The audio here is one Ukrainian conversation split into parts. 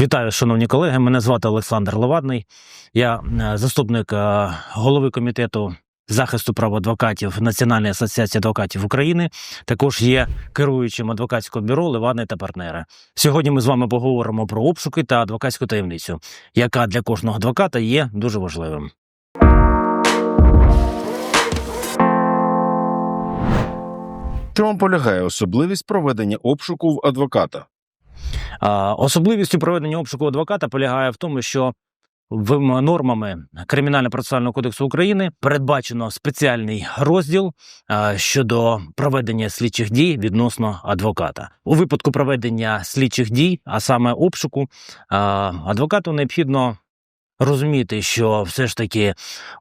Вітаю, шановні колеги. Мене звати Олександр Левадний. Я е, заступник е, голови комітету захисту прав адвокатів Національної асоціації адвокатів України. Також є керуючим адвокатського бюро Левадний та партнери. Сьогодні ми з вами поговоримо про обшуки та адвокатську таємницю, яка для кожного адвоката є дуже важливим. Чому полягає особливість проведення обшуку в адвоката? Особливістю проведення обшуку адвоката полягає в тому, що нормами Кримінально-процесуального кодексу України передбачено спеціальний розділ щодо проведення слідчих дій відносно адвоката. У випадку проведення слідчих дій, а саме обшуку, адвокату необхідно розуміти, що все ж таки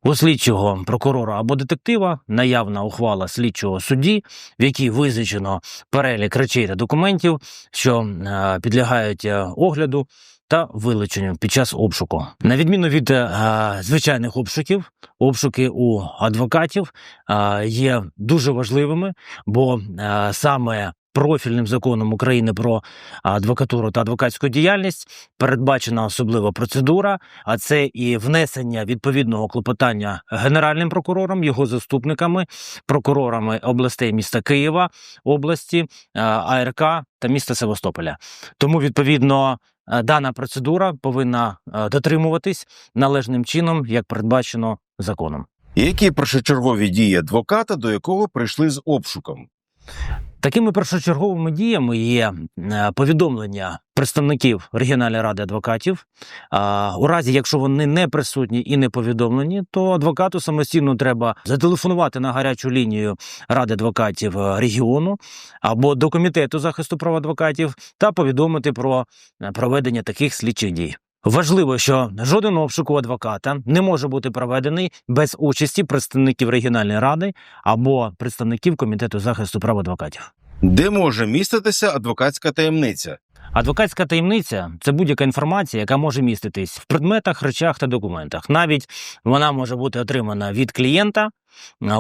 у слідчого прокурора або детектива наявна ухвала слідчого судді, в якій визначено перелік речей та документів, що е, підлягають е, огляду та вилученню під час обшуку. На відміну від е, звичайних обшуків, обшуки у адвокатів є дуже важливими, бо саме профільним законом України про адвокатуру та адвокатську діяльність передбачена особлива процедура, а це і внесення відповідного клопотання генеральним прокурором, його заступниками, прокурорами областей міста Києва, області, е, АРК та міста Севастополя. Тому відповідно. е, Дана процедура повинна е, дотримуватись належним чином, як передбачено законом. Які першочергові дії адвоката, до якого прийшли з обшуком? Такими першочерговими діями є е, повідомлення представників регіональної ради адвокатів. У разі, якщо вони не присутні і не повідомлені, то адвокату самостійно треба зателефонувати на гарячу лінію ради адвокатів е, регіону або до комітету захисту прав адвокатів та повідомити про е, проведення таких слідчих дій. Важливо, що жоден обшук у адвоката не може бути проведений без участі представників регіональної ради або представників комітету захисту прав адвокатів. Де може міститися адвокатська таємниця? Адвокатська таємниця це будь-яка інформація, яка може міститись в предметах, речах та документах. Навіть вона може бути отримана від клієнта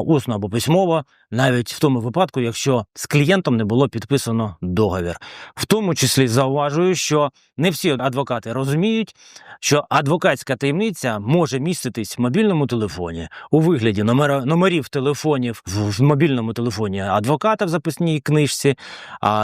усно або письмово, навіть в тому випадку, якщо з клієнтом не було підписано договір. В тому числі зауважую, що не всі адвокати розуміють, що адвокатська таємниця може міститись в мобільному телефоні у вигляді номера, номерів телефонів в, мобільному телефоні адвоката в записній книжці,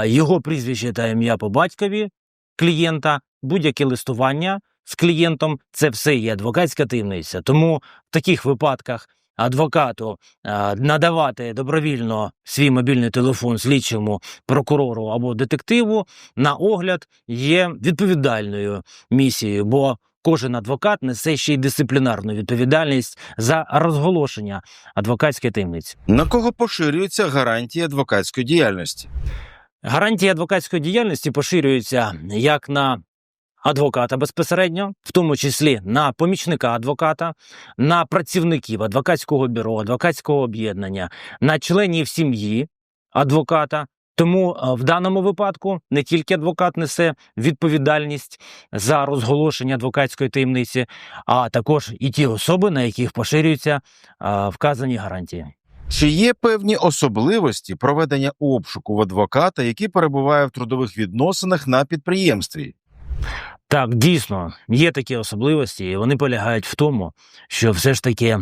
його прізвище та ім'я по батькові клієнта, будь-яке листування з клієнтом це все є адвокатська таємниця. Тому в таких випадках адвокату е, надавати добровільно свій мобільний телефон слідчому прокурору або детективу на огляд є відповідальною місією, бо кожен адвокат несе ще й дисциплінарну відповідальність за розголошення адвокатської таємниці. На кого поширюються гарантії адвокатської діяльності? Гарантії адвокатської діяльності поширюються як на адвоката безпосередньо, в тому числі на помічника адвоката, на працівників адвокатського бюро, адвокатського об'єднання, на членів сім'ї адвоката. Тому е, в даному випадку не тільки адвокат несе відповідальність за розголошення адвокатської таємниці, а також і ті особи, на яких поширюються е, вказані гарантії. Чи є певні особливості проведення обшуку в адвоката, який перебуває в трудових відносинах на підприємстві? Так, дійсно, є такі особливості, і вони полягають в тому, що все ж таки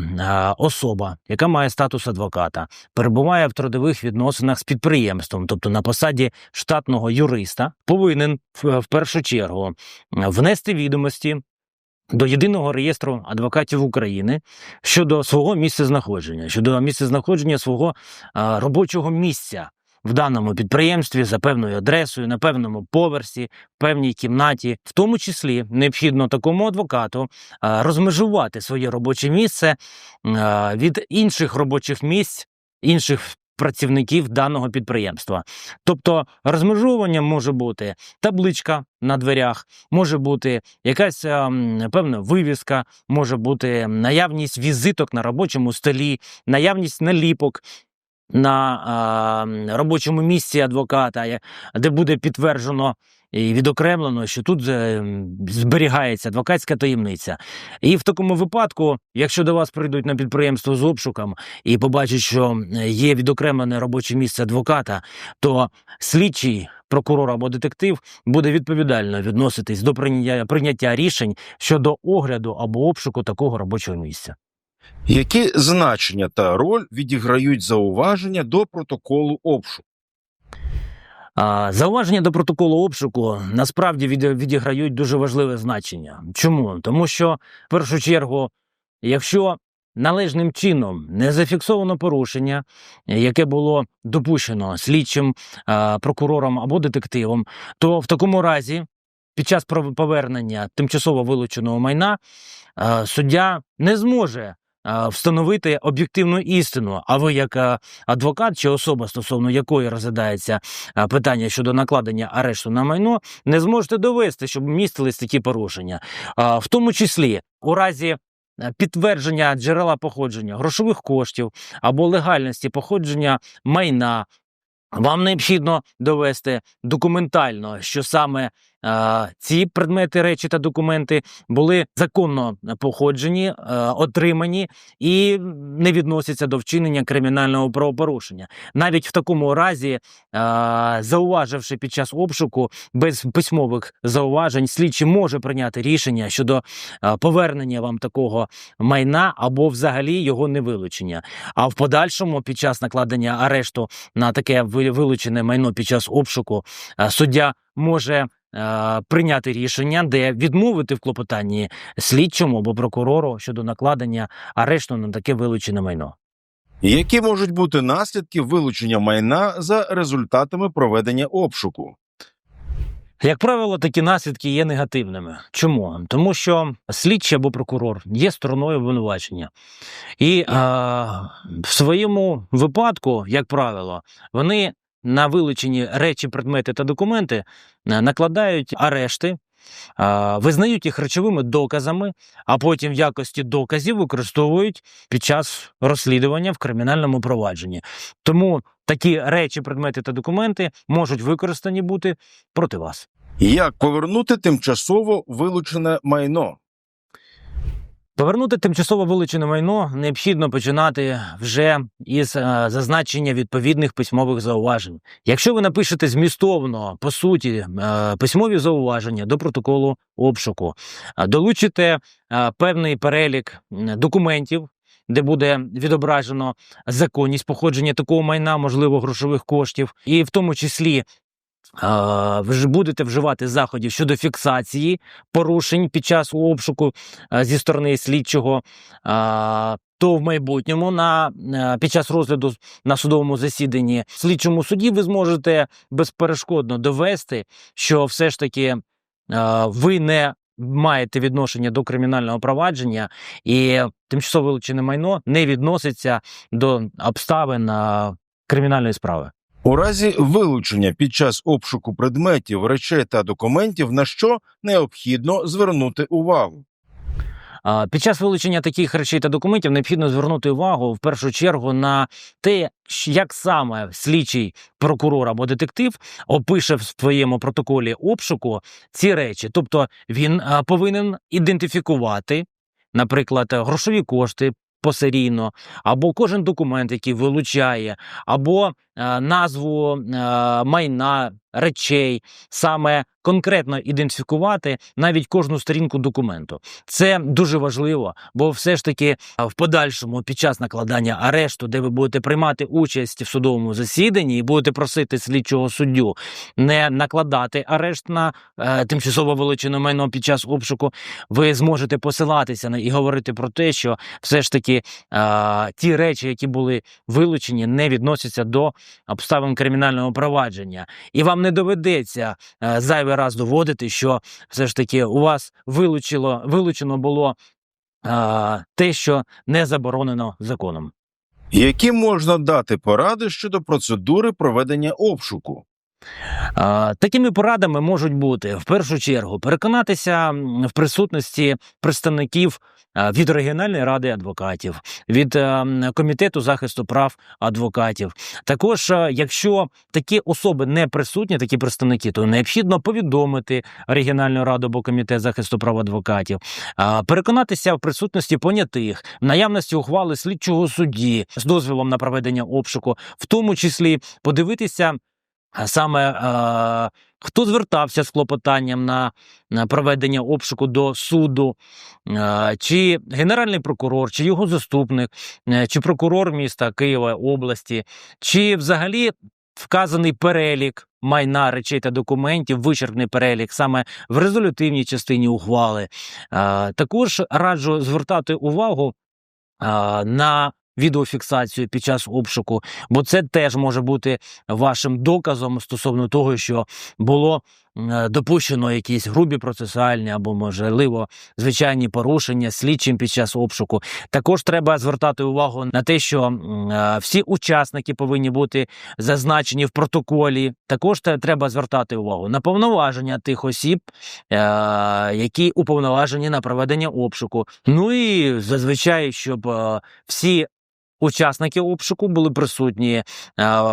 особа, яка має статус адвоката, перебуває в трудових відносинах з підприємством, тобто на посаді штатного юриста, повинен в, першу чергу внести відомості. До єдиного реєстру адвокатів України щодо свого місцезнаходження, щодо місцезнаходження свого е, робочого місця в даному підприємстві за певною адресою, на певному поверсі, в певній кімнаті. В тому числі необхідно такому адвокату розмежувати своє робоче місце від інших робочих місць, інших працівників даного підприємства. Тобто розмежовування може бути табличка на дверях, може бути якась певна вивіска, може бути наявність візиток на робочому столі, наявність наліпок на а, робочому місці адвоката, де буде підтверджено і відокремлено, що тут е, зберігається адвокатська таємниця. І в такому випадку, якщо до вас прийдуть на підприємство з обшуком і побачать, що е, є відокремлене робоче місце адвоката, то слідчий, прокурор або детектив буде відповідально відноситись до прийняття рішень щодо огляду або обшуку такого робочого місця. Які значення та роль відіграють зауваження до протоколу обшуку? Зауваження до протоколу обшуку насправді відіграють дуже важливе значення. Чому? Тому що, в першу чергу, якщо належним чином не зафіксовано порушення, яке було допущено слідчим прокурором або детективом, то в такому разі, під час повернення тимчасово вилученого майна, суддя не зможе встановити об'єктивну істину. А ви, як адвокат чи особа, стосовно якої розглядається питання щодо накладення арешту на майно, не зможете довести, щоб містились такі порушення. В тому числі у разі е, підтвердження джерела походження грошових коштів або легальності походження майна. Вам необхідно довести документально, що саме е, ці предмети, речі та документи були законно походжені, е, отримані і не відносяться до вчинення кримінального правопорушення. Навіть в такому разі, е, зауваживши під час обшуку без письмових зауважень, слідчий може прийняти рішення щодо е, повернення вам такого майна або взагалі його невилучення. А в подальшому, під час накладення арешту на таке ви- вилучене майно під час обшуку, суддя може. Е, Прийняти рішення, де відмовити в клопотанні слідчому або прокурору щодо накладення арешту на таке вилучене майно. Які можуть бути наслідки вилучення майна за результатами проведення обшуку? Як правило, такі наслідки є негативними. Чому? Тому що слідчий або прокурор є стороною обвинувачення. І е, в своєму випадку, як правило, вони на вилучені речі, предмети та документи е, накладають арешти. е, Визнають їх речовими доказами, а потім в якості доказів використовують під час розслідування в кримінальному провадженні. Тому такі речі, предмети та документи можуть використані бути проти вас. Як повернути тимчасово вилучене майно? Повернути тимчасово вилучене майно необхідно починати вже із е, зазначення відповідних письмових зауважень. Якщо ви напишете змістовно по суті е, письмові зауваження до протоколу обшуку, е, долучите певний перелік документів. Де буде відображено законність походження такого майна, можливо, грошових коштів, і в тому числі ви будете вживати заходів щодо фіксації порушень під час обшуку е, зі сторони слідчого, то в майбутньому на е, під час розгляду на судовому засіданні слідчому суді ви зможете безперешкодно довести, що все ж таки е, ви не маєте відношення до кримінального провадження, і тимчасово вилучене майно не відноситься до обставин кримінальної справи. У разі вилучення під час обшуку предметів, речей та документів, на що необхідно звернути увагу? Під час вилучення таких речей та документів необхідно звернути увагу в першу чергу на те, як саме слідчий прокурор або детектив опише в своєму протоколі обшуку ці речі. Тобто він повинен ідентифікувати, наприклад, грошові кошти. Посерійно, або кожен документ, який вилучає, або назву е, майна, речей, саме конкретно ідентифікувати навіть кожну сторінку документу. Це дуже важливо, бо все ж таки в подальшому, під час накладання арешту, де ви будете приймати участь в судовому засіданні і будете просити слідчого суддю не накладати арешт на е, тимчасово вилучене майно під час обшуку, ви зможете посилатися на і говорити про те, що все ж таки е, ті речі, які були вилучені, не відносяться до обставин кримінального провадження, і вам не доведеться е, зайвий раз доводити, що все ж таки у вас вилучило, вилучено було е, те, що не заборонено законом. Які можна дати поради щодо процедури проведення обшуку? Е, Такими порадами можуть бути в першу чергу переконатися в присутності представників від регіональної ради адвокатів, від е, комітету захисту прав адвокатів. Також, е, якщо такі особи не присутні, такі представники, то необхідно повідомити регіональну раду або комітет захисту прав адвокатів, е, переконатися в присутності понятих, в наявності ухвали слідчого судді з дозволом на проведення обшуку, в тому числі подивитися. Саме е, хто звертався з клопотанням на, проведення обшуку до суду, е, чи генеральний прокурор, чи його заступник, е, чи прокурор міста Києва області, чи взагалі вказаний перелік майна речей та документів, вичерпний перелік саме в резолютивній частині ухвали. Також раджу звертати увагу на відеофіксацію під час обшуку, бо це теж може бути вашим доказом стосовно того, що було е, допущено якісь грубі процесуальні або, можливо, звичайні порушення слідчим під час обшуку. Також треба звертати увагу на те, що е, всі учасники повинні бути зазначені в протоколі. Також треба звертати увагу на повноваження тих осіб, е, які уповноважені на проведення обшуку. Ну і зазвичай, щоб всі. Учасники обшуку були присутні е,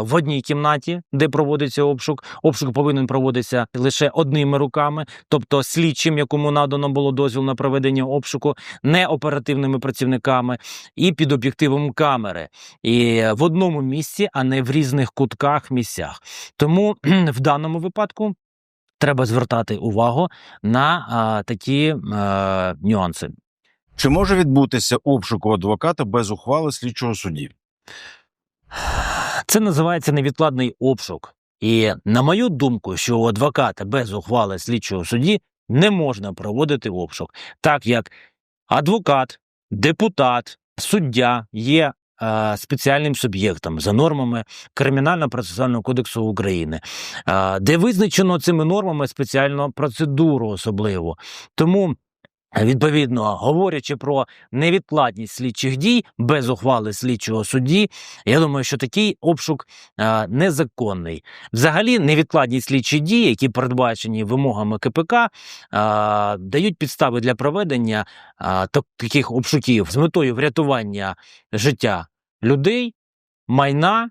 в одній кімнаті, де проводиться обшук. Обшук повинен проводитися лише одними руками, тобто слідчим, якому надано було дозвіл на проведення обшуку, не оперативними працівниками, і під об'єктивом камери, і в одному місці, а не в різних кутках місцях. Тому в даному випадку треба звертати увагу на а, такі е, нюанси. Чи може відбутися обшук у адвоката без ухвали слідчого судді? Це називається невідкладний обшук. І на мою думку, що у адвоката без ухвали слідчого судді не можна проводити обшук, так як адвокат, депутат, суддя є е, спеціальним суб'єктом за нормами Кримінально-процесуального кодексу України, е, де визначено цими нормами спеціальну процедуру особливо. Тому. Відповідно, говорячи про невідкладність слідчих дій без ухвали слідчого судді, я думаю, що такий обшук е, незаконний. Взагалі, невідкладні слідчі дії, які передбачені вимогами КПК, е, дають підстави для проведення е, таких обшуків з метою врятування життя людей, майна.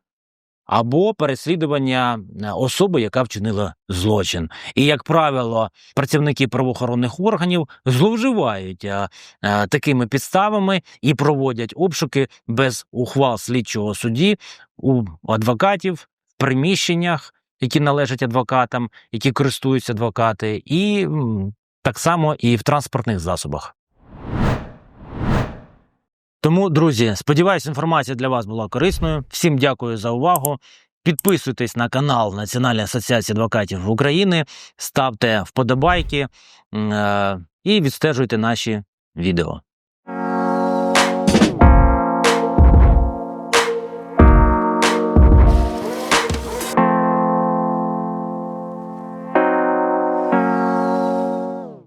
Або переслідування е, особи, яка вчинила злочин, і як правило, працівники правоохоронних органів зловживають е, е, такими підставами і проводять обшуки без ухвал слідчого судді у адвокатів в приміщеннях, які належать адвокатам, які користуються адвокати, і так само і в транспортних засобах. Тому, друзі, сподіваюся, інформація для вас була корисною. Всім дякую за увагу. Підписуйтесь на канал Національної асоціації адвокатів України, ставте вподобайки е, і відстежуйте наші відео.